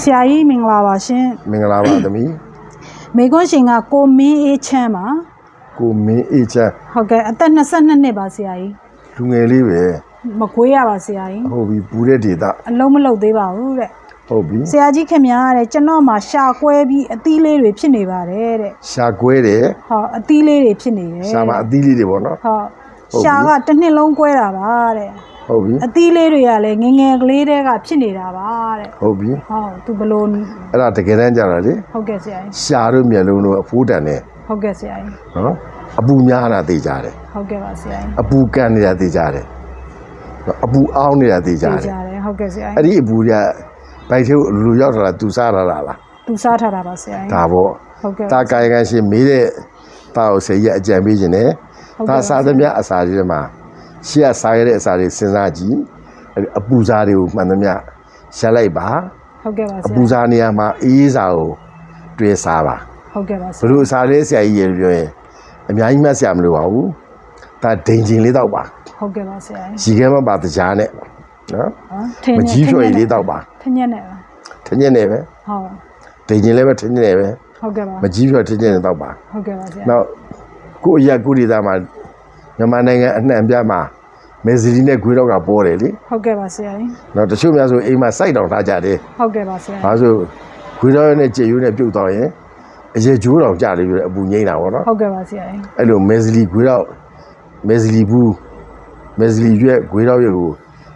ဆရာကြီးမင်္ဂလာပါရှင်မင်္ဂလာပါသမီးမေကွန်းရှင်ကကိုမင်းအေးချမ်းပါကိုမင်းအေးချမ်းဟုတ်ကဲ့အသက်22နှစ်ပါဆရာကြီးလူငယ်လေးပဲမကွေးရပါဆရာကြီးဟုတ်ပြီပူတဲ့ဒေတာအလုံးမလုံးသေးပါဘူးတဲ့ဟုတ်ပြီဆရာကြီးခင်ဗျားတဲ့ကျွန်တော်မှာရှာကွဲပြီးအသီးလေးတွေဖြစ်နေပါတယ်တဲ့ရှာကွဲတယ်ဟောအသီးလေးတွေဖြစ်နေတယ်ရှာမအသီးလေးတွေပေါ့နော်ဟောဟုတ်ပြီရှာကတစ်နှစ်လုံးကွဲတာပါတဲ့ ဟုတ်ပြီအသီးလေးတွေကလည်းငယ်ငယ်ကလေးတဲကဖြစ်နေတာပါတဲ့ဟုတ်ပြီဟောသူဘလို့အဲ့ဒါတကယ်တမ်းကြတာလေဟုတ်ကဲ့ဆရာကြီးရှာတို့မျက်လုံးတို့အဖိုးတန်နဲ့ဟုတ်ကဲ့ဆရာကြီးနော်အပူများတာသိကြတယ်ဟုတ်ကဲ့ပါဆရာကြီးအပူကန်နေတာသိကြတယ်နော်အပူအောင်းနေတာသိကြသိတယ်ကြတယ်ဟုတ်ကဲ့ဆရာကြီးအဲ့ဒီအပူတွေကဘိုက်ထဲကိုလူရောက်လာတာသူစားရတာလားသူစားထားတာပါဆရာကြီးဒါပေါ့ဟုတ်ကဲ့တာကာယကံရှင်မေးတဲ့တာကိုဆေးရအကြံပေးခြင်းနဲ့ဟုတ်ကဲ့ဒါစားသမျှအစာတွေထဲမှာ ရှေ့ကစားရတဲ့အစာတွေစဉ်းစားကြည့်အဲ့ဒီအပူစားတွေကိုမှန်သမျှရှာလိုက်ပါဟုတ်ကဲ့ပါဆအရာပူစားနေရာမှာအေးစာကိုတွေ့စားပါဟုတ်ကဲ့ပါဆဘရာလို့အစာလေးဆရာကြီးရေပြောရင်အများကြီးမှတ်ဆရာမလိုပါဘူးဒါဒိန်ချင်လေးတော့ပါဟုတ်ကဲ့ပါဆရာကြီးရီခဲမပါတကြားနဲ့နော်ဟမ်ထင်းမကြီးဖြော်ရည်လေးတောက်ပါထင်းညက်နဲ့ပါထင်းညက်နေပဲဟုတ်ဒိန်ချင်လေးပဲထင်းညက်နေပဲဟုတ်ကဲ့ပါမကြီးဖြော်ထင်းညက်နေတော့ပါဟုတ်ကဲ့ပါဆရာနောက်ကိုယ့်အရက်ကိုယ့်ဒေသမှာမြန်မာနိုင်ငံအနှံ့အပြားမှာ မေဇီရီနဲ့ဂွေးတော့ကပေါ်တယ်လေဟုတ်ကဲ့ပါဆရာကြီးနောက်တချို့များဆိုအိမ်မှာစိုက်တောင်ထားကြတယ်ဟုတ်ကဲ့ပါဆရာ။ဘာလို့ဆိုဂွေးတော့နဲ့ကြေရိုးနဲ့ပြုတ်တော့ရင်အရေကျိုးတောင်ကြတယ်ပြီးတော့အပူငိမ့်တာပေါ့နော်ဟုတ်ကဲ့ပါဆရာကြီး။အဲ့လိုမေဇီလီဂွေးတော့မေဇီလီဘူးမေဇီလီရွက်ဂွေးတော့ရွက်ကို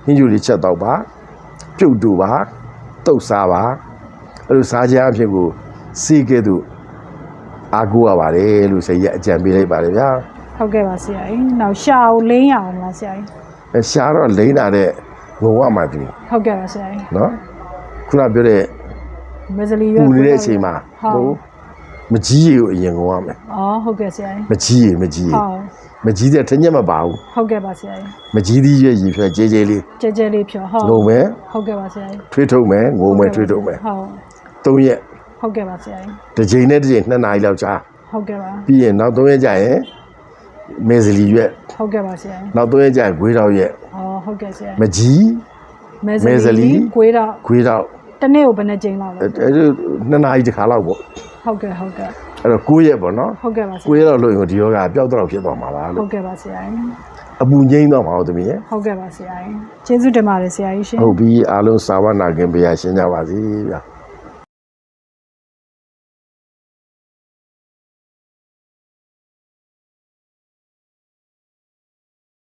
ဟင်းကျူလေးချက်တော့ပါပြုတ်တူပါတုတ်စားပါအဲ့လိုစားကြအဖြစ်ကိုစီးကဲ့သို့အာကိုရပါတယ်လို့စိတ်ရအကြံပေးလိုက်ပါတယ်ဗျာ ဟုတ်ကဲ့ပါဆရာကြီးနောက်ရှာကိုလင်းရအောင်လားဆရာကြီး။အဲရှာတော့လိမ့်တာတဲ့ငုံဝမှတူဟုတ်ကဲ့ပါဆရာကြီးနော်ခုနပြောတဲ့မဇလီရွပူနေတဲ့အချိန်မှာဟုတ်မကြီးရီကိုအရင်ငုံရမယ်အော်ဟုတ်ကဲ့ဆရာကြီးမကြီးရီမကြီးရီဟုတ်မကြီးတဲ့ထညက်မပါဘူးဟုတ်ကဲ့ပါဆရာကြီးမကြီးသီးရွက်ရီဖြဲကြေးကြေးလေးကြဲကြဲလေးဖြောဟုတ်ငုံမယ်ဟုတ်ကဲ့ပါဆရာကြီးထွေးထုတ်မယ်ငုံမယ်ထွေးထုတ်မယ်ဟုတ်သုံးရက်ဟုတ်ကဲ့ပါဆရာကြီးတစ်ချိန်နဲ့တစ်ချိန်နှစ်နာရီလောက်ကြာဟုတ်ကဲ့ပါပြီးရင်နောက်သုံးရက်ကြာရင် မေဇလီရွက်ဟုတ်ကဲ့ပါဆရာကြီးနောက်သုံးရက်ကြာရင်ဂွေးတော်ရွက်အော်ဟုတ်ကဲ့ဆရာမကြီးမဲမဲဇဇလီလီကိုွေးတော့ဂွေးတော်တစ်နေ့ကိုဘယ်နှကြိမ်လောက်လဲအဲအဲနှစ်နာရီတစ်ခါလောက်ပေါ့ဟုတ်ကဲ့ဟုတ်ကဲ့အဲ့တော့9ရက်ပေါ့နော်ဟုတ်ကဲ့ပါဆ9ရာရက်လောက်လို့ရင်ဒီယောဂပျောက်တော့ဖြစ်သွားမှာလားဟုလို့တ်ကဲ့ပါဆရာကြီးအပူငိမ့်တော့မှာဟုတ်သမီးရဲ့ဟုတ်ကဲ့ပါဆရာကြီးကျေးဇူးတင်ပါတယ်ဆရာကြီးရှင်ဟုတ်ပြီအားလုံးစာဝနာခင်ဘုရားရှင်းကြပါစေဗျာ